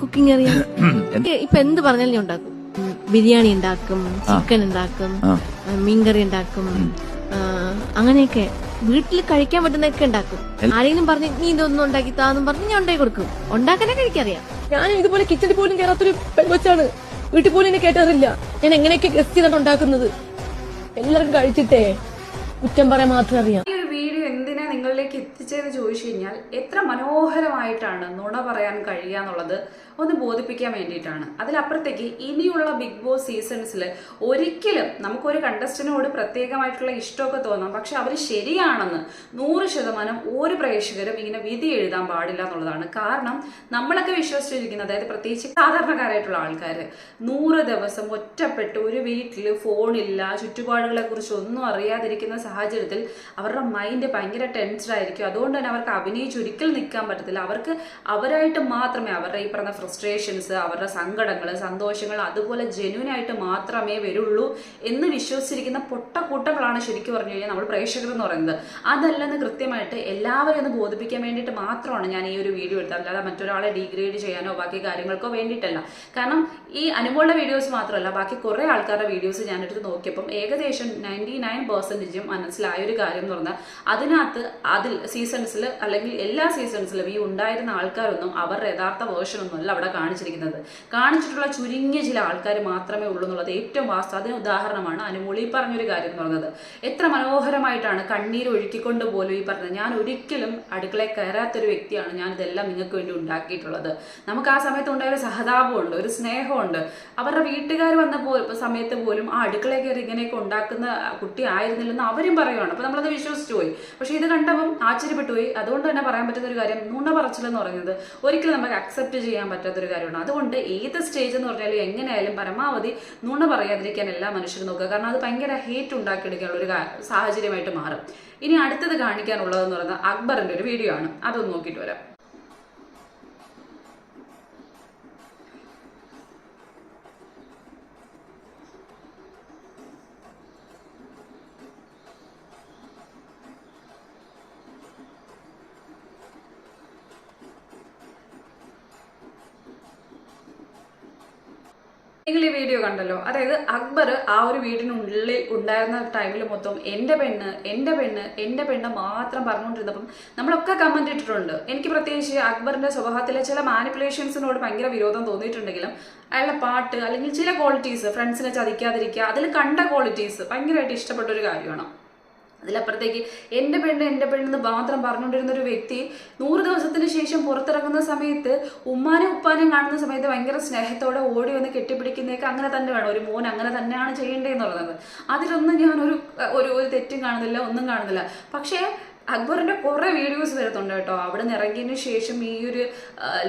Cooking അറിയാം. ഇപ്പൊ എന്ത് പറഞ്ഞാലും ഞാൻ ഉണ്ടാക്കും. ബിരിയാണി ഉണ്ടാക്കും ചിക്കൻ ഉണ്ടാക്കും മീൻകറി ഉണ്ടാക്കും അങ്ങനെയൊക്കെ വീട്ടിൽ കഴിക്കാൻ പറ്റുന്നൊക്കെ ഉണ്ടാക്കും. ആരെങ്കിലും പറഞ്ഞ് നീ ഇതൊന്നും ഉണ്ടാക്കി താന്നും പറഞ്ഞ് ഞാൻ ഉണ്ടാക്കി കൊടുക്കും. ഉണ്ടാക്കാനൊക്കെ എനിക്കറിയാം. ഞാൻ ഇതുപോലെ കിച്ചണിൽ പോലും കയറാത്തൊരു പെൺകൊച്ചാണ്. വീട്ടിൽ പോലും എന്നെ കേട്ടറില്ല ഞാൻ എങ്ങനെയൊക്കെ ഗസ്റ്റ് ചെയ്താണ് ഉണ്ടാക്കുന്നത്? എല്ലാവർക്കും കഴിച്ചിട്ടേ. കുറ്റം പറയാൻ മാത്രം അറിയാം. ചോദിച്ചു കഴിഞ്ഞാൽ എത്ര മനോഹരമായിട്ടാണ് നുണ പറയാൻ കഴിയുക എന്നുള്ളത് ഒന്ന് ബോധിപ്പിക്കാൻ വേണ്ടിയിട്ടാണ്. അതിലപ്പുറത്തേക്ക് ഇനിയുള്ള ബിഗ് ബോസ് സീസൺസിൽ ഒരിക്കലും നമുക്കൊരു കണ്ടസ്റ്റന്റിനോട് പ്രത്യേകമായിട്ടുള്ള ഇഷ്ടമൊക്കെ തോന്നാം. പക്ഷെ അവർ ശരിയാണെന്ന് നൂറ് ശതമാനം ഒരു പ്രേക്ഷകരും ഇങ്ങനെ വിധി എഴുതാൻ പാടില്ല എന്നുള്ളതാണ്. കാരണം നമ്മളൊക്കെ വിശ്വസിച്ചിരിക്കുന്ന അതായത് പ്രത്യേകിച്ച് സാധാരണക്കാരായിട്ടുള്ള ആൾക്കാർ നൂറ് ദിവസം ഒറ്റപ്പെട്ട് ഒരു വീട്ടിൽ ഫോണില്ല ചുറ്റുപാടുകളെ കുറിച്ച് ഒന്നും അറിയാതിരിക്കുന്ന സാഹചര്യത്തിൽ അവരുടെ മൈൻഡ് ഭയങ്കര ടെൻസ്ഡ് ആയിരിക്കും. അതുകൊണ്ട് തന്നെ അവർക്ക് അഭിനയിച്ച് ഒരിക്കലും നിൽക്കാൻ പറ്റത്തില്ല. അവർക്ക് അവരായിട്ട് മാത്രമേ അവരുടെ ഈ പറഞ്ഞ ഫ്രസ്ട്രേഷൻസ് അവരുടെ സങ്കടങ്ങൾ സന്തോഷങ്ങൾ അതുപോലെ ജെന്യൂൻ ആയിട്ട് മാത്രമേ വരുള്ളൂ എന്ന് വിശ്വസിച്ചിരിക്കുന്ന പൊട്ടക്കൂട്ടങ്ങളാണ് ശരിക്കും പറഞ്ഞു കഴിഞ്ഞാൽ നമ്മൾ പ്രേക്ഷകർ എന്ന് പറയുന്നത്. അതല്ലെന്ന് കൃത്യമായിട്ട് എല്ലാവരെയും ഒന്ന് ബോധിപ്പിക്കാൻ വേണ്ടിയിട്ട് മാത്രമാണ് ഞാൻ ഈ ഒരു വീഡിയോ എടുത്തത്. അല്ലാതെ മറ്റൊരാളെ ഡീഗ്രേഡ് ചെയ്യാനോ ബാക്കി കാര്യങ്ങൾക്കോ വേണ്ടിയിട്ടല്ല. കാരണം ഈ അനുമോളുടെ വീഡിയോസ് മാത്രമല്ല ബാക്കി കുറേ ആൾക്കാരുടെ വീഡിയോസ് ഞാനെടുത്ത് നോക്കിയപ്പം ഏകദേശം നയന്റി നയൻ പെർസെന്റേജും മനസ്സിലായ ഒരു കാര്യം എന്ന് പറഞ്ഞാൽ അതിനകത്ത് അതിൽ സീസൺസിൽ അല്ലെങ്കിൽ എല്ലാ സീസൺസിലും ഈ ഉണ്ടായിരുന്ന ആൾക്കാരൊന്നും അവരുടെ യഥാർത്ഥ വേർഷൻ ഒന്നും അല്ല അവിടെ കാണിച്ചിരിക്കുന്നത്. കാണിച്ചിട്ടുള്ള ചുരുങ്ങിയ ചില ആൾക്കാർ മാത്രമേ ഉള്ളൂ എന്നുള്ളത് ഏറ്റവും വാസ്തവ അതിന് ഉദാഹരണമാണ് അനുമോളി പറഞ്ഞൊരു കാര്യം എന്ന് പറഞ്ഞത്. എത്ര മനോഹരമായിട്ടാണ് കണ്ണീർ ഒഴുക്കിക്കൊണ്ട് പോലും ഈ പറഞ്ഞത്. ഞാൻ ഒരിക്കലും അടുക്കളയിൽ കയറാത്തൊരു വ്യക്തിയാണ് ഞാൻ ഇതെല്ലാം നിങ്ങൾക്ക് വേണ്ടി ഉണ്ടാക്കിയിട്ടുള്ളത്. നമുക്ക് ആ സമയത്ത് ഉണ്ടായ ഒരു സഹതാപമുണ്ട് ഒരു സ്നേഹമുണ്ട്. അവരുടെ വീട്ടുകാർ വന്ന സമയത്ത് പോലും ആ അടുക്കളയിൽ കയറി ഇങ്ങനെയൊക്കെ ഉണ്ടാക്കുന്ന കുട്ടി ആയിരുന്നില്ലെന്ന് അവരും പറയുവാണ്. അപ്പൊ നമ്മളത് വിശ്വസിച്ചു പോയി പക്ഷെ ഇത് കണ്ടപ്പം ആശ്ചര്യപ്പെട്ടു പോയി. അതുകൊണ്ട് തന്നെ പറയാൻ പറ്റുന്ന ഒരു കാര്യം നുണ പറച്ചിലെന്ന് പറയുന്നത് ഒരിക്കലും നമുക്ക് അക്സെപ്റ്റ് ചെയ്യാൻ പറ്റാത്ത ഒരു കാര്യമാണ്. അതുകൊണ്ട് ഏത് സ്റ്റേജ് എന്ന് പറഞ്ഞാലും എങ്ങനെയായാലും പരമാവധി നുണ പറയാതിരിക്കാൻ എല്ലാ മനുഷ്യരും നോക്കുക. കാരണം അത് ഭയങ്കര ഹേറ്റ് ഉണ്ടാക്കിയെടുക്കാനുള്ള ഒരു സാഹചര്യമായിട്ട് മാറും. ഇനി അടുത്തത് കാണിക്കാനുള്ളതെന്ന് പറയുന്നത് അക്ബറിന്റെ ഒരു വീഡിയോ ആണ്. അതൊന്ന് നോക്കിയിട്ട് വരാം. നിങ്ങൾ ഈ വീഡിയോ കണ്ടല്ലോ. അതായത് അക്ബർ ആ ഒരു വീടിനുള്ളിൽ ഉണ്ടായിരുന്ന ടൈമിൽ മൊത്തം എന്റെ പെണ്ണ് എന്റെ പെണ്ണ് എന്റെ പെണ്ണ് മാത്രം പറഞ്ഞുകൊണ്ടിരുന്നപ്പം നമ്മളൊക്കെ കമന്റ് ഇട്ടിട്ടുണ്ട്. എനിക്ക് പ്രത്യേകിച്ച് അക്ബറിന്റെ സ്വഭാവത്തിലെ ചില മാനിപ്പുലേഷൻസിനോട് ഭയങ്കര വിരോധം തോന്നിയിട്ടുണ്ടെങ്കിലും അയാളുടെ പാട്ട് അല്ലെങ്കിൽ ചില ക്വാളിറ്റീസ് ഫ്രണ്ട്സിനെ ചതിക്കാതിരിക്കുക അതിൽ കണ്ട ക്വാളിറ്റീസ് ഭയങ്കരമായിട്ട് ഇഷ്ടപ്പെട്ട ഒരു കാര്യമാണ്. അതിലപ്പുറത്തേക്ക് എന്റെ പെണ്ണ് എന്റെ പെണ്ണെന്ന് മാത്രം പറഞ്ഞുകൊണ്ടിരുന്ന ഒരു വ്യക്തി നൂറ് ദിവസത്തിന് ശേഷം പുറത്തിറങ്ങുന്ന സമയത്ത് ഉമ്മാനും ഉപ്പാനും കാണുന്ന സമയത്ത് ഭയങ്കര സ്നേഹത്തോടെ ഓടി വന്ന് കെട്ടിപ്പിടിക്കുന്നതൊക്കെ അങ്ങനെ തന്നെ വേണം. ഒരു മോൻ അങ്ങനെ തന്നെയാണ് ചെയ്യേണ്ടതെന്ന് പറയുന്നത് അതിലൊന്നും ഞാൻ ഒരു ഒരു തെറ്റും കാണുന്നില്ല ഒന്നും കാണുന്നില്ല. പക്ഷേ അക്ബറിന്റെ കുറെ വീഡിയോസ് വരുന്നുണ്ട് കേട്ടോ. അവിടെ നിന്ന് ഇറങ്ങിയതിന് ശേഷം ഈ ഒരു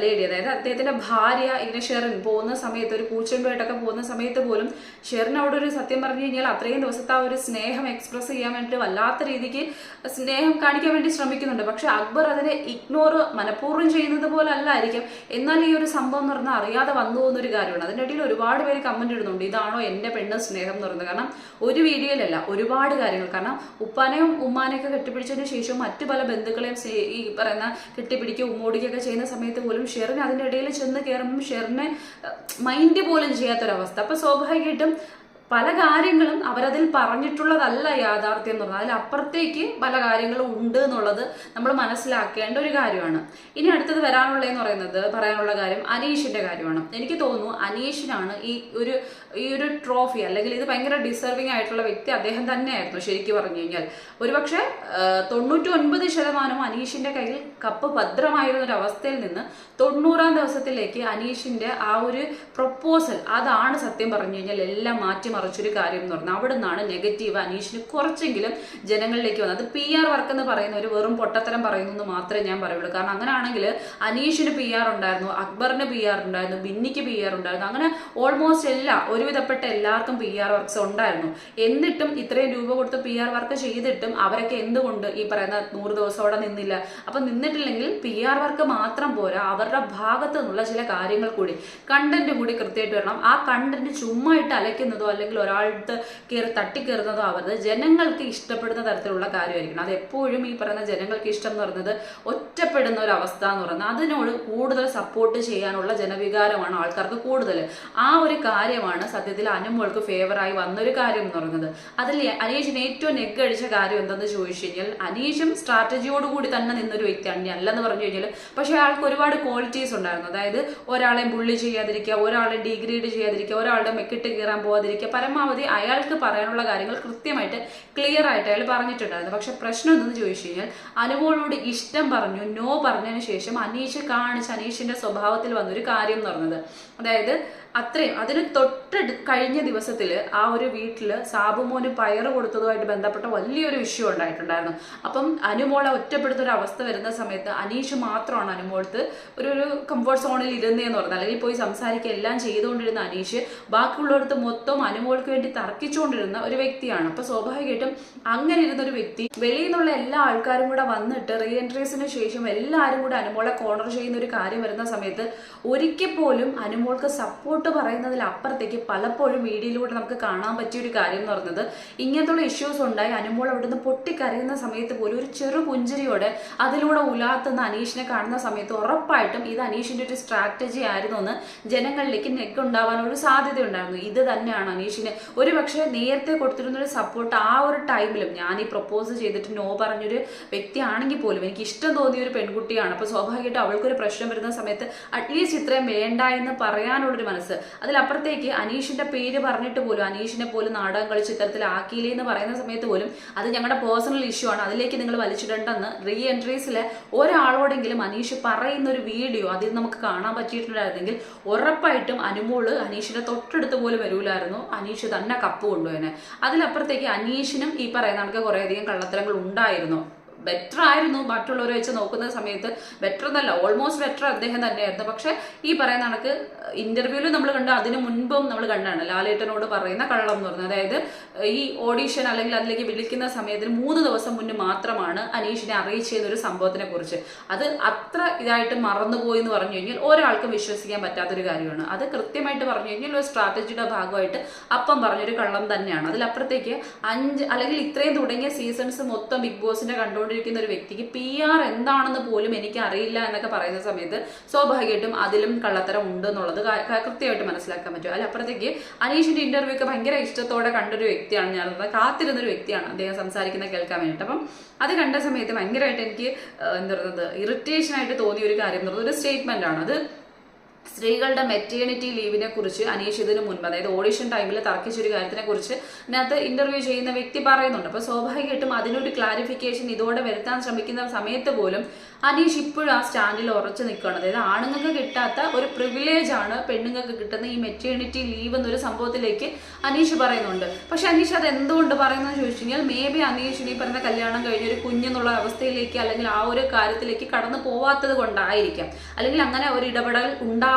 ലേഡി അതായത് അദ്ദേഹത്തിന്റെ ഭാര്യ ഇങ്ങനെ ഷെറിൻ പോകുന്ന സമയത്ത് ഒരു പൂച്ചെണ്ടുമായിട്ടൊക്കെ പോകുന്ന സമയത്ത് പോലും ഷെറിൻ അവിടെ ഒരു സത്യം പറഞ്ഞു കഴിഞ്ഞാൽ അത്രയും ദിവസത്തെ ആ ഒരു സ്നേഹം എക്സ്പ്രസ് ചെയ്യാൻ വേണ്ടി വല്ലാത്ത രീതിക്ക് സ്നേഹം കാണിക്കാൻ വേണ്ടി ശ്രമിക്കുന്നുണ്ട്. പക്ഷെ അക്ബർ അതിനെ ഇഗ്നോർ മനഃപൂർവം ചെയ്യുന്നത് പോലെ അല്ലായിരിക്കും. എന്നാൽ ഈ ഒരു സംഭവം എന്ന് പറഞ്ഞാൽ അറിയാതെ വന്നു പോകുന്ന ഒരു കാര്യമാണ്. അതിന്റെ ഇടയിൽ ഒരുപാട് പേര് കമന്റ് ഇടുന്നുണ്ട്. ഇതാണോ എന്റെ പെണ്ണ് സ്നേഹം എന്ന് പറയുന്നത്. കാരണം ഒരു വീഡിയോയിലല്ല ഒരുപാട് കാര്യങ്ങൾ. കാരണം ഉപ്പാനെയും ഉമ്മാനെയൊക്കെ കെട്ടിപ്പിടിച്ചതിന് ശേഷം മറ്റു പല ബന്ധുക്കളെയും ഈ പറയുന്ന കെട്ടിപ്പിടിക്കുകയും ഉമ്മോടിക്കുകയൊക്കെ ചെയ്യുന്ന സമയത്ത് പോലും ഷെറിന് അതിന്റെ ഇടയിൽ ചെന്ന് കയറുമ്പം ഷെറിനെ മൈൻഡ് പോലും ചെയ്യാത്തൊരവസ്ഥ. അപ്പോൾ സ്വാഭാവികമായിട്ടും പല കാര്യങ്ങളും അവരതിൽ പറഞ്ഞിട്ടുള്ളതല്ല യാഥാർത്ഥ്യം എന്ന് പറഞ്ഞാൽ അതിലപ്പുറത്തേക്ക് പല കാര്യങ്ങളും ഉണ്ട് എന്നുള്ളത് നമ്മൾ മനസ്സിലാക്കേണ്ട ഒരു കാര്യമാണ്. ഇനി അടുത്തത് വരാനുള്ളതെന്ന് പറയുന്നത് പറയാനുള്ള കാര്യം അനീഷിന്റെ കാര്യമാണ്. എനിക്ക് തോന്നുന്നു അനീഷിനാണ് ഈ ഒരു ഈ ഒരു ട്രോഫി അല്ലെങ്കിൽ ഇത് ഭയങ്കര ഡിസർവിങ് ആയിട്ടുള്ള വ്യക്തി അദ്ദേഹം തന്നെയായിരുന്നു ശരിക്കും പറഞ്ഞു കഴിഞ്ഞാൽ. ഒരുപക്ഷെ തൊണ്ണൂറ്റി ഒൻപത് ശതമാനം അനീഷിന്റെ കയ്യിൽ കപ്പ് ഭദ്രമായിരുന്ന ഒരു അവസ്ഥയിൽ നിന്ന് തൊണ്ണൂറാം ദിവസത്തിലേക്ക് അനീഷിന്റെ ആ ഒരു പ്രൊപ്പോസൽ അതാണ് സത്യം പറഞ്ഞു കഴിഞ്ഞാൽ എല്ലാം മാറ്റിമറിച്ചൊരു കാര്യം എന്ന് പറഞ്ഞാൽ അവിടെ നിന്നാണ് നെഗറ്റീവ് അനീഷിന് കുറച്ചെങ്കിലും ജനങ്ങളിലേക്ക് വന്നത്. പി ആർ വർക്ക് എന്ന് പറയുന്ന ഒരു വെറും പൊട്ടത്തരം പറയുന്നു എന്ന് മാത്രമേ ഞാൻ പറയുള്ളൂ. കാരണം അങ്ങനെയാണെങ്കിൽ അനീഷിന് പി ആർ ഉണ്ടായിരുന്നു അക്ബറിന് പി ആർ ഉണ്ടായിരുന്നു ബിന്നിക്ക് പി ആർ ഉണ്ടായിരുന്നു. അങ്ങനെ ഓൾമോസ്റ്റ് എല്ലാ ഒരുവിധപ്പെട്ട എല്ലാവർക്കും പി ആർ വർക്ക്സ് ഉണ്ടായിരുന്നു. എന്നിട്ടും ഇത്രയും രൂപ കൊടുത്ത് പി ആർ വർക്ക് ചെയ്തിട്ടും അവരൊക്കെ എന്തുകൊണ്ട് ഈ പറയുന്ന നൂറ് ദിവസം അവിടെ നിന്നില്ല? അപ്പൊ നിന്നിട്ടില്ലെങ്കിൽ പി ആർ വർക്ക് മാത്രം പോരാ അവരുടെ ഭാഗത്തു നിന്നുള്ള ചില കാര്യങ്ങൾ കൂടി. കണ്ടന്റ് കൂടി കൃത്യമായിട്ട് വരണം. ആ കണ്ടന്റ് ചുമ്മാ ഇട്ട് അലയ്ക്കുന്നതോ അല്ലെങ്കിൽ അല്ലെങ്കിൽ ഒരാളുടെ കയറി തട്ടിക്കയറുന്നതോ ആവരുത്. ജനങ്ങൾക്ക് ഇഷ്ടപ്പെടുന്ന തരത്തിലുള്ള കാര്യമായിരിക്കണം. അത് എപ്പോഴും ഈ പറയുന്ന ജനങ്ങൾക്ക് ഇഷ്ടം എന്ന് പറയുന്നത് ഒറ്റപ്പെടുന്ന ഒരു അവസ്ഥ എന്ന് പറയുന്നത്. അതിനോട് കൂടുതൽ സപ്പോർട്ട് ചെയ്യാനുള്ള ജനവികാരമാണ് ആൾക്കാർക്ക് കൂടുതൽ. ആ ഒരു കാര്യമാണ് സത്യത്തിൽ അനുമോൾക്ക് ഫേവറായി വന്നൊരു കാര്യം എന്ന് പറയുന്നത്. അതിൽ അനീഷിന് ഏറ്റവും നെഗ് അടിച്ച കാര്യം എന്തെന്ന് ചോദിച്ചു കഴിഞ്ഞാൽ അനീഷും സ്ട്രാറ്റജിയോടുകൂടി തന്നെ നിന്നൊരു വ്യക്തിയാണ് ഞാൻ അല്ലെന്ന് പറഞ്ഞു കഴിഞ്ഞാൽ പക്ഷേ അയാൾക്ക് ഒരുപാട് ക്വാളിറ്റീസ് ഉണ്ടായിരുന്നു. അതായത് ഒരാളെ ബുള്ളി ചെയ്യാതിരിക്കുക ഒരാളെ ഡിഗ്രേഡ് ചെയ്യാതിരിക്കുക ഒരാളുടെ മെക്കിട്ട് കയറാൻ പോകാതിരിക്കുക പരമാവധി അയാൾക്ക് പറയാനുള്ള കാര്യങ്ങൾ കൃത്യമായിട്ട് ക്ലിയർ ആയിട്ട് അയാൾ പറഞ്ഞിട്ടുണ്ടായിരുന്നു. പക്ഷെ പ്രശ്നം എന്തെന്ന് ചോദിച്ചു കഴിഞ്ഞാൽ അനുമോളോട് ഇഷ്ടം പറഞ്ഞു നോ പറഞ്ഞതിന് ശേഷം അനീഷ് കാണിച്ച് അനീഷിന്റെ സ്വഭാവത്തിൽ വന്നൊരു കാര്യം എന്ന് പറഞ്ഞത്. അതായത് അത്രയും. അതിന് തൊട്ട് കഴിഞ്ഞ ദിവസത്തിൽ ആ ഒരു വീട്ടിൽ സാബുമോന് പയറ് കൊടുത്തതുമായിട്ട് ബന്ധപ്പെട്ട വലിയൊരു വിഷയം ഉണ്ടായിട്ടുണ്ടായിരുന്നു. അപ്പം അനുമോളെ ഒറ്റപ്പെടുത്ത ഒരു അവസ്ഥ വരുന്ന സമയത്ത് അനീഷ് മാത്രമാണ് അനുമോളത്ത് ഒരു ഒരു കംഫർട്ട് സോണിൽ ഇരുന്നതെന്ന് പറഞ്ഞാൽ അല്ലെങ്കിൽ പോയി സംസാരിക്കുക എല്ലാം ചെയ്തുകൊണ്ടിരുന്ന അനീഷ് ബാക്കിയുള്ളവർക്ക് മൊത്തം അനുമോൾക്ക് വേണ്ടി തർക്കിച്ചുകൊണ്ടിരുന്ന ഒരു വ്യക്തിയാണ്. അപ്പൊ സ്വാഭാവികമായിട്ടും അങ്ങനെ ഇരുന്ന ഒരു വ്യക്തി വെളിയിൽ നിന്നുള്ള എല്ലാ ആൾക്കാരും കൂടെ വന്നിട്ട് റീ എൻട്രീസിന് ശേഷം എല്ലാവരും കൂടെ അനുമോളെ കോർണർ ചെയ്യുന്ന ഒരു കാര്യം വരുന്ന സമയത്ത് ഒരിക്കൽ പോലും അനുമോൾക്ക് സപ്പോർട്ട് പറയുന്നതിൽ അപ്പുറത്തേക്ക് പലപ്പോഴും വീഡിയോയിലൂടെ നമുക്ക് കാണാൻ പറ്റിയ ഒരു കാര്യം എന്ന് പറയുന്നത് ഇങ്ങനത്തുള്ള ഇഷ്യൂസ് ഉണ്ടായി. അനുമോൾ അവിടുന്ന് പൊട്ടിക്കരയുന്ന സമയത്ത് പോലും ഒരു ചെറു പുഞ്ചിരിയോടെ അതിലൂടെ ഉലാത്തുന്ന അനീഷിനെ കാണുന്ന സമയത്ത് ഉറപ്പായിട്ടും ഇത് അനീഷിന്റെ ഒരു സ്ട്രാറ്റജി ആയിരുന്നു എന്ന് ജനങ്ങളിലേക്ക് നെഗ് ഉണ്ടാവാനൊരു സാധ്യത ഉണ്ടായിരുന്നു ഇത് തന്നെയാണ് അനീഷിന് ഒരു പക്ഷേ നേരത്തെ കൊടുത്തിരുന്ന ഒരു സപ്പോർട്ട് ആ ഒരു ടൈമിലും ഞാൻ ഈ പ്രപ്പോസ് ചെയ്തിട്ട് നോ പറഞ്ഞൊരു വ്യക്തിയാണെങ്കിൽ പോലും എനിക്ക് ഇഷ്ടം തോന്നിയ ഒരു പെൺകുട്ടിയാണ്. അപ്പോൾ സ്വാഭാവികമായിട്ടും അവൾക്കൊരു പ്രശ്നം വരുന്ന സമയത്ത് അറ്റ്ലീസ്റ്റ് ഇത്രയും വേണ്ട എന്ന് പറയാനുള്ളൊരു മനസ്സ് അതിലപ്പുറത്തേക്ക് അനീഷിന്റെ പേര് പറഞ്ഞിട്ട് പോലും അനീഷിനെ പോലും നാടകം കളിച്ച് ഇത്തരത്തിലാക്കിയില്ലേ എന്ന് പറയുന്ന സമയത്ത് പോലും അത് ഞങ്ങളുടെ പേഴ്സണൽ ഇഷ്യൂ ആണ്. അതിലേക്ക് നിങ്ങൾ വലിച്ചിടണ്ടെന്ന് റീ എൻട്രീസിലെ ഒരാളോടെങ്കിലും അനീഷ് പറയുന്ന ഒരു വീഡിയോ അതിൽ നമുക്ക് കാണാൻ പറ്റിയിട്ടുണ്ടായിരുന്നെങ്കിൽ ഉറപ്പായിട്ടും അനുമോൾ അനീഷിന്റെ തൊട്ടടുത്ത് പോലും വരൂലായിരുന്നു. അനീഷ് തന്നെ കപ്പ് കൊണ്ടുപോയനെ. അതിലപ്പുറത്തേക്ക് അനീഷിനും ഈ പറയുന്ന കണക്ക് കുറേയധികം കള്ളത്തരങ്ങൾ ഉണ്ടായിരുന്നു. ബെറ്റർ ആയിരുന്നു. മറ്റുള്ളവരെ വെച്ച് നോക്കുന്ന സമയത്ത് ബെറ്റർ എന്നല്ല ഓൾമോസ്റ്റ് ബെറ്റർ അദ്ദേഹം തന്നെയായിരുന്നു. പക്ഷെ ഈ പറയുന്ന കണക്ക് ഇന്റർവ്യൂവിൽ നമ്മൾ കണ്ട അതിന് മുൻപും നമ്മൾ കണ്ടാണ്. ലാലേട്ടനോട് പറയുന്ന കള്ളം എന്ന് പറഞ്ഞത്. അതായത് ഈ ഓഡീഷൻ അല്ലെങ്കിൽ അതിലേക്ക് വിളിക്കുന്ന സമയത്തിന് മൂന്ന് ദിവസം മുന്നേ മാത്രമാണ് അനീഷിനെ അറിയിച്ചിരുന്ന ഒരു സംഭവത്തിനെ കുറിച്ച് അത് അത്ര ഇതായിട്ട് മറന്നുപോയി എന്ന് പറഞ്ഞു കഴിഞ്ഞാൽ ഒരാൾക്കും വിശ്വസിക്കാൻ പറ്റാത്തൊരു കാര്യമാണ്. അത് കൃത്യമായിട്ട് പറഞ്ഞു കഴിഞ്ഞാൽ ഒരു സ്ട്രാറ്റജിയുടെ ഭാഗമായിട്ട് അപ്പം പറഞ്ഞൊരു കള്ളം തന്നെയാണ്. അതിലപ്പുറത്തേക്ക് അഞ്ച് അല്ലെങ്കിൽ ഇത്രയും തുടങ്ങിയ സീസൺസ് മൊത്തം ബിഗ് ബോസിന്റെ കണ്ടുകൊണ്ടിരിക്കുന്ന ഒരു വ്യക്തിക്ക് പി ആർ എന്താണെന്ന് പോലും എനിക്ക് അറിയില്ല എന്നൊക്കെ പറയുന്ന സമയത്ത് സ്വാഭാവികമായിട്ടും അതിലും കള്ളത്തരം ഉണ്ട് എന്നുള്ളത് കൃത്യമായിട്ട് മനസ്സിലാക്കാൻ പറ്റും. അല്ല അപ്പുറത്തേക്ക് അനീഷിന്റെ ഇന്റർവ്യൂ ഒക്കെ ഭയങ്കര ഇഷ്ടത്തോടെ കണ്ടൊരു വ്യക്തിയാണ് ഞാൻ. കാത്തിരുന്ന ഒരു വ്യക്തിയാണ് അദ്ദേഹം സംസാരിക്കുന്ന കേൾക്കാൻ വേണ്ടിയിട്ട്. അപ്പം അത് കണ്ട സമയത്ത് ഭയങ്കരമായിട്ട് എനിക്ക് എന്താ പറയുന്നത് ഇറിറ്റേഷൻ ആയിട്ട് തോന്നിയ ഒരു കാര്യം എന്ന് പറയുന്നത് ഒരു സ്റ്റേറ്റ്മെന്റ് ആണ്. അത് സ്ത്രീകളുടെ മെറ്റേണിറ്റി ലീവിനെ കുറിച്ച് അനീഷ് ഇതിനു മുൻപ് അതായത് ഓഡിഷൻ ടൈമിൽ തർക്കിച്ചൊരു കാര്യത്തിനെ കുറിച്ച് ഇതിനകത്ത് ഇന്റർവ്യൂ ചെയ്യുന്ന വ്യക്തി പറയുന്നുണ്ട്. അപ്പോൾ സ്വാഭാവികമായിട്ടും അതിനൊരു ക്ലാരിഫിക്കേഷൻ ഇതോടെ വരുത്താൻ ശ്രമിക്കുന്ന സമയത്ത് പോലും അനീഷ് ഇപ്പോഴും ആ സ്റ്റാൻഡിൽ ഉറച്ചു നിൽക്കുകയാണ്. അതായത് ആണുങ്ങൾക്ക് കിട്ടാത്ത ഒരു പ്രിവിലേജ് ആണ് പെണ്ണുങ്ങൾക്ക് കിട്ടുന്ന ഈ മെറ്റേണിറ്റി ലീവ് എന്നൊരു സംഭവത്തിലേക്ക് അനീഷ് പറയുന്നുണ്ട്. പക്ഷെ അനീഷ് അത് എന്തുകൊണ്ട് പറയുന്നതെന്ന് ചോദിച്ചു കഴിഞ്ഞാൽ മേ ബി അനീഷിന് ഈ പറഞ്ഞ കല്യാണം കഴിഞ്ഞ ഒരു കുഞ്ഞെന്നുള്ള അവസ്ഥയിലേക്ക് അല്ലെങ്കിൽ ആ ഒരു കാര്യത്തിലേക്ക് കടന്നു പോവാത്തത് കൊണ്ടായിരിക്കാം. അല്ലെങ്കിൽ അങ്ങനെ ഒരു ഇടപെടൽ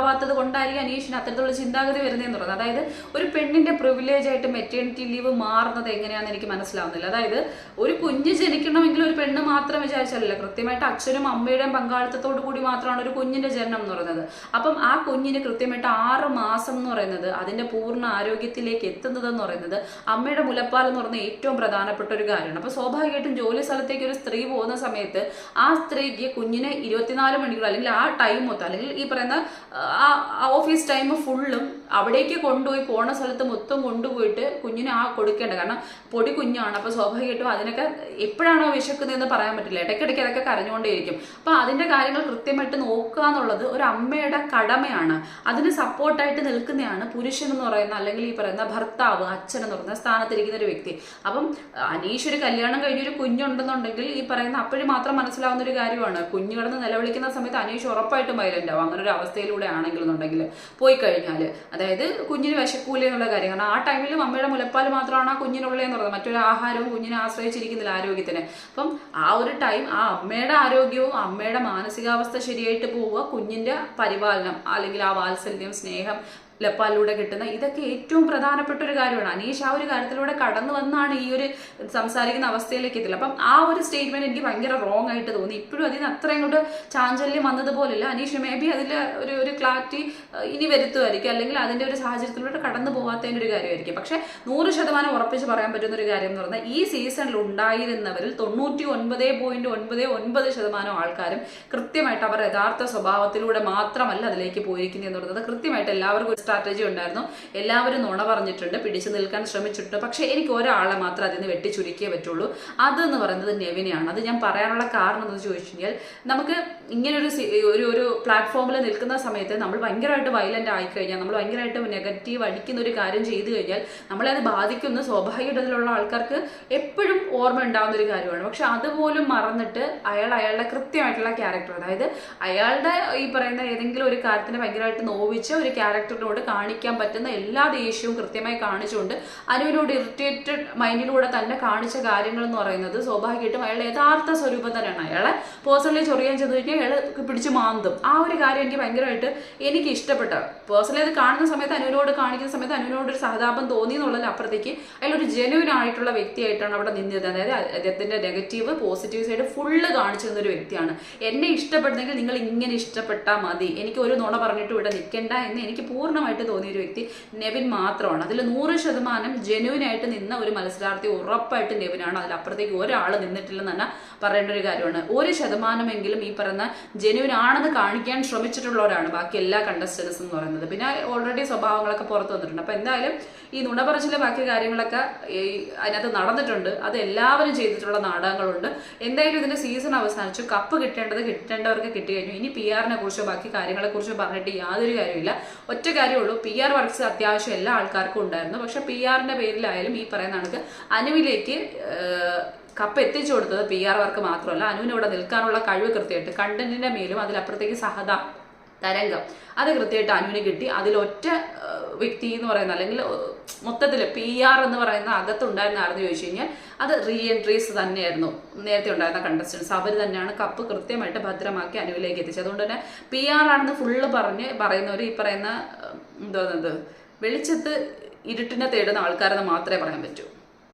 ഉണ്ടാവാത്തത് കൊണ്ടായിരിക്കും അനീഷിന് അത്തരത്തിലുള്ള ചിന്താഗതി വരുന്നതെന്ന് പറയുന്നത്. അതായത് ഒരു പെണ്ണിന്റെ പ്രിവിലേജ് ആയിട്ട് മെറ്റേണിറ്റി ലീവ് മാറുന്നത് എങ്ങനെയാണെന്ന് എനിക്ക് മനസ്സിലാവുന്നില്ല. അതായത് ഒരു കുഞ്ഞ് ജനിക്കണമെങ്കിൽ ഒരു പെണ്ണ് മാത്രം വിചാരിച്ചാലല്ല? കൃത്യമായിട്ട് അച്ഛനും അമ്മയുടെയും പങ്കാളിത്തത്തോടു കൂടി മാത്രമാണ് ഒരു കുഞ്ഞിന്റെ ജനനം എന്ന് പറയുന്നത്. അപ്പം ആ കുഞ്ഞിന് കൃത്യമായിട്ട് ആറ് മാസം എന്ന് പറയുന്നത് അതിന്റെ പൂർണ ആരോഗ്യത്തിലേക്ക് എത്തുന്നത് എന്ന് പറയുന്നത് അമ്മയുടെ മുലപ്പാൽ എന്ന് പറയുന്ന ഏറ്റവും പ്രധാനപ്പെട്ട ഒരു കാര്യമാണ്. അപ്പൊ സ്വാഭാവികമായിട്ടും ജോലി സ്ഥലത്തേക്ക് ഒരു സ്ത്രീ പോകുന്ന സമയത്ത് ആ സ്ത്രീക്ക് കുഞ്ഞിനെ ഇരുപത്തിനാല് മണിക്കൂർ അല്ലെങ്കിൽ ആ ടൈം മൊത്തം അല്ലെങ്കിൽ ഈ പറയുന്ന ആ ഓഫീസ് ടൈം ഫുള്ളും അവിടേക്ക് കൊണ്ടുപോയി പോണ സ്ഥലത്ത് മൊത്തം കൊണ്ടുപോയിട്ട് കുഞ്ഞിനെ ആ കൊടുക്കേണ്ട. കാരണം പൊടി കുഞ്ഞാണ്. അപ്പൊ സ്വാഭാവികമായിട്ടും അതിനൊക്കെ എപ്പോഴാണോ വിശക്കുന്നതെന്ന് പറയാൻ പറ്റില്ല. ഇടയ്ക്കിടയ്ക്ക് അതൊക്കെ കരഞ്ഞുകൊണ്ടേയിരിക്കും. അപ്പൊ അതിന്റെ കാര്യങ്ങൾ കൃത്യമായിട്ട് നോക്കുക എന്നുള്ളത് ഒരു അമ്മയുടെ കടമയാണ്. അതിന് സപ്പോർട്ടായിട്ട് നിൽക്കുന്നതാണ് പുരുഷൻ എന്ന് പറയുന്ന അല്ലെങ്കിൽ ഈ പറയുന്ന ഭർത്താവ് അച്ഛൻ എന്ന് പറയുന്ന സ്ഥാനത്തിരിക്കുന്ന ഒരു വ്യക്തി. അപ്പം അനീഷ് ഒരു കല്യാണം കഴിഞ്ഞ ഒരു കുഞ്ഞുണ്ടെന്നുണ്ടെങ്കിൽ ഈ പറയുന്ന അപ്പോഴും മാത്രം മനസ്സിലാവുന്ന ഒരു കാര്യമാണ്. കുഞ്ഞു കിടന്ന് നിലവിളിക്കുന്ന സമയത്ത് അനീഷ് ഉറപ്പായിട്ടും വയലന്റ് അങ്ങനെ ഒരു അവസ്ഥയിലൂടെ ആണെങ്കിലെന്നുണ്ടെങ്കിൽ പോയി കഴിഞ്ഞാൽ അതായത് കുഞ്ഞിന് വിശക്കൂല എന്നുള്ള കാര്യം. കാരണം ആ ടൈമിൽ അമ്മയുടെ മുലപ്പാൽ മാത്രമാണ് ആ കുഞ്ഞിനുള്ളതെന്ന് പറയുന്നത്. മറ്റൊരു ആഹാരവും കുഞ്ഞിനെ ആശ്രയിച്ചിരിക്കുന്നില്ല ആരോഗ്യത്തിന്. അപ്പം ആ ഒരു ടൈം ആ അമ്മയുടെ ആരോഗ്യവും അമ്മയുടെ മാനസികാവസ്ഥ ശരിയായിട്ട് പോവുക കുഞ്ഞിന്റെ പരിപാലനം അല്ലെങ്കിൽ ആ വാത്സല്യം സ്നേഹം ലപ്പാലിലൂടെ കിട്ടുന്ന ഇതൊക്കെ ഏറ്റവും പ്രധാനപ്പെട്ട ഒരു കാര്യമാണ്. അനീഷ് ആ ഒരു കാര്യത്തിലൂടെ കടന്നു വന്നാണ് ഈ ഒരു സംസാരിക്കുന്ന അവസ്ഥയിലേക്ക് എത്തില്ല അപ്പം ആ ഒരു സ്റ്റേറ്റ്മെന്റ് എനിക്ക് ഭയങ്കര റോങ് ആയിട്ട് തോന്നി. ഇപ്പോഴും അതിന് അത്രയും ഇങ്ങോട്ട് ചാഞ്ചല്യം വന്നതുപോലില്ല. അനീഷ് മേ ബി അതിൽ ഒരു ഒരു ക്ലാരിറ്റി ഇനി വരുത്തുമായിരിക്കും. അല്ലെങ്കിൽ അതിന്റെ ഒരു സാഹചര്യത്തിലൂടെ കടന്നു പോകാത്തതിന്റെ ഒരു കാര്യമായിരിക്കും. പക്ഷെ നൂറ് ശതമാനം ഉറപ്പിച്ച് പറയാൻ പറ്റുന്ന ഒരു കാര്യം എന്ന് പറഞ്ഞാൽ ഈ സീസണിൽ ഉണ്ടായിരുന്നവരിൽ തൊണ്ണൂറ്റി ഒൻപത് പോയിന്റ് ഒൻപത് ഒൻപത് ശതമാനം ആൾക്കാരും കൃത്യമായിട്ട് അവർ യഥാർത്ഥ സ്വഭാവത്തിലൂടെ മാത്രമല്ല അതിലേക്ക് പോയിരിക്കുന്നത് എന്ന് പറയുന്നത് കൃത്യമായിട്ട് എല്ലാവർക്കും സ്ട്രാറ്റജി ഉണ്ടായിരുന്നു. എല്ലാവരും നുണ പറഞ്ഞിട്ടുണ്ട് പിടിച്ചു നിൽക്കാൻ ശ്രമിച്ചിട്ടുണ്ട്. പക്ഷേ എനിക്ക് ഒരാളെ മാത്രം അതിൽ നിന്ന് വെട്ടിച്ചുരുക്കിയേ പറ്റുള്ളൂ. അതെന്ന് പറയുന്നത് നെവിനെയാണ്. അത് ഞാൻ പറയാനുള്ള കാരണം എന്ന് ചോദിച്ചു കഴിഞ്ഞാൽ നമുക്ക് ഇങ്ങനൊരു ഒരു ഒരു പ്ലാറ്റ്ഫോമിൽ നിൽക്കുന്ന സമയത്ത് നമ്മൾ ഭയങ്കരമായിട്ട് വയലന്റ് ആയിക്കഴിഞ്ഞാൽ നമ്മൾ ഭയങ്കരമായിട്ട് നെഗറ്റീവ് അടിക്കുന്ന ഒരു കാര്യം ചെയ്തു കഴിഞ്ഞാൽ നമ്മളെ അത് ബാധിക്കുന്ന സ്വാഭാവികതയിലുള്ള ആൾക്കാർക്ക് എപ്പോഴും ഓർമ്മ ഉണ്ടാകുന്ന ഒരു കാര്യമാണ്. പക്ഷെ അതുപോലും മറന്നിട്ട് അയാൾ അയാളുടെ കൃത്യമായിട്ടുള്ള ക്യാരക്ടർ അതായത് അയാളുടെ ഈ പറയുന്ന ഏതെങ്കിലും ഒരു കാര്യത്തിന് ഭയങ്കരമായിട്ട് നോവിച്ച ഒരു ക്യാരക്ടറിനോട് കാണിക്കാൻ പറ്റുന്ന എല്ലാ ദേഷ്യവും കൃത്യമായി കാണിച്ചുകൊണ്ട് അനുവിനോട് ഇറിറ്റേറ്റഡ് മൈൻഡിലൂടെ തന്നെ കാണിച്ച കാര്യങ്ങൾ എന്ന് പറയുന്നത് സ്വാഭാവികമായിട്ടും അയാളുടെ യഥാർത്ഥ സ്വരൂപം തന്നെയാണ്. അയാളെ പേഴ്സണലി ചൊറിയാൻ ചെന്ന് കഴിഞ്ഞാൽ അയാൾ പിടിച്ച് മാന്തും. ആ ഒരു കാര്യം എനിക്ക് ഭയങ്കരമായിട്ട് എനിക്ക് ഇഷ്ടപ്പെട്ട. പേഴ്സണലി അത് കാണുന്ന സമയത്ത് അനുവിനോട് കാണിക്കുന്ന സമയത്ത് അനുവിനോട് ഒരു സഹതാപം തോന്നി എന്നുള്ളതിൽ അപ്പുറത്തേക്ക് അയാൾ ഒരു ജെനുവിൻ ആയിട്ടുള്ള വ്യക്തിയായിട്ടാണ് അവിടെ നിന്നത്. അതായത് അദ്ദേഹത്തിന്റെ നെഗറ്റീവ് പോസിറ്റീവ് സൈഡ് ഫുള്ള് കാണിച്ചു തന്ന ഒരു വ്യക്തിയാണ്. എന്നെ ഇഷ്ടപ്പെടുന്നെങ്കിൽ നിങ്ങൾ ഇങ്ങനെ ഇഷ്ടപ്പെട്ടാൽ മതി. എനിക്ക് ഒരു നുണ പറഞ്ഞിട്ട് ഇവിടെ നിൽക്കണ്ട എന്ന് എനിക്ക് പൂർണമായിട്ട് തോന്നിയ ഒരു വ്യക്തി നെവിൻ മാത്രമാണ്. അതിൽ നൂറ് ശതമാനം ജെനുവിൻ ആയിട്ട് നിന്ന ഒരു മത്സരാർത്ഥി ഉറപ്പായിട്ട് നെവിനാണ്. അതിലപ്പുറത്തേക്ക് ഒരാൾ നിന്നിട്ടില്ലെന്ന് തന്നെ പറയേണ്ട ഒരു കാര്യമാണ്. ഒരു ശതമാനമെങ്കിലും ഈ പറയുന്ന ജെനുവിൻ ആണെന്ന് കാണിക്കാൻ ശ്രമിച്ചിട്ടുള്ളവരാണ് ബാക്കി എല്ലാ കണ്ടസ്റ്റൻസ് എന്ന് പറയുന്നത്. പിന്നെ ഓൾറെഡി സ്വഭാവങ്ങളൊക്കെ പുറത്തു വന്നിട്ടുണ്ട്. അപ്പൊ എന്തായാലും ഈ നുണ പറച്ചിലെ ബാക്കി കാര്യങ്ങളൊക്കെ അതിനകത്ത് നടന്നിട്ടുണ്ട്. അത് എല്ലാവരും ചെയ്തിട്ടുള്ള നാടകങ്ങളുണ്ട്. എന്തായാലും ഇതിന്റെ സീസൺ അവസാനിച്ചു. കപ്പ് കിട്ടേണ്ടത് കിട്ടേണ്ടവർക്ക് കിട്ടി കഴിഞ്ഞു. ഇനി പി ആറിനെ കുറിച്ചോ ബാക്കി കാര്യങ്ങളെ കുറിച്ചോ പറഞ്ഞിട്ട് യാതൊരു കാര്യമില്ല ഒറ്റ കാര്യമുള്ളൂ. പി ആർ വർക്ക്സ് അത്യാവശ്യം എല്ലാ ആൾക്കാർക്കും ഉണ്ടായിരുന്നു. പക്ഷെ പി ആറിന്റെ പേരിലായാലും ഈ പറയുന്ന കണക്ക് അനുവിലേക്ക് കപ്പ് എത്തിച്ചു കൊടുത്തത് പി ആർ വർക്ക് മാത്രമല്ല. അനുവിന് നിൽക്കാനുള്ള കഴിവ് കൃത്യമായിട്ട് കണ്ടന്റിന്റെ മേലും അതിലപ്പുറത്തേക്ക് സഹത തരംഗം. അത് കൃത്യമായിട്ട് അനുവിന് കിട്ടി. അതിലൊറ്റ വ്യക്തി എന്ന് പറയുന്ന അല്ലെങ്കിൽ മൊത്തത്തിൽ പി ആർ എന്ന് പറയുന്ന അകത്തുണ്ടായിരുന്ന ആരെന്ന് ചോദിച്ചു കഴിഞ്ഞാൽ അത് റീ എൻട്രീസ് തന്നെയായിരുന്നു. നേരത്തെ ഉണ്ടായിരുന്ന കണ്ടസ്റ്റൻസ് അവർ തന്നെയാണ് കപ്പ് കൃത്യമായിട്ട് ഭദ്രമാക്കി അനുവിലേക്ക് എത്തിച്ചത്. അതുകൊണ്ട് തന്നെ പി ആർ ആണെന്ന് ഫുള്ള് പറഞ്ഞ് പറയുന്നവർ ഈ പറയുന്ന എന്തോന്നത് എന്താ വെളിച്ചത്ത് ഇരുട്ടിനെ തേടുന്ന ആൾക്കാരെന്ന് മാത്രമേ പറയാൻ പറ്റൂ.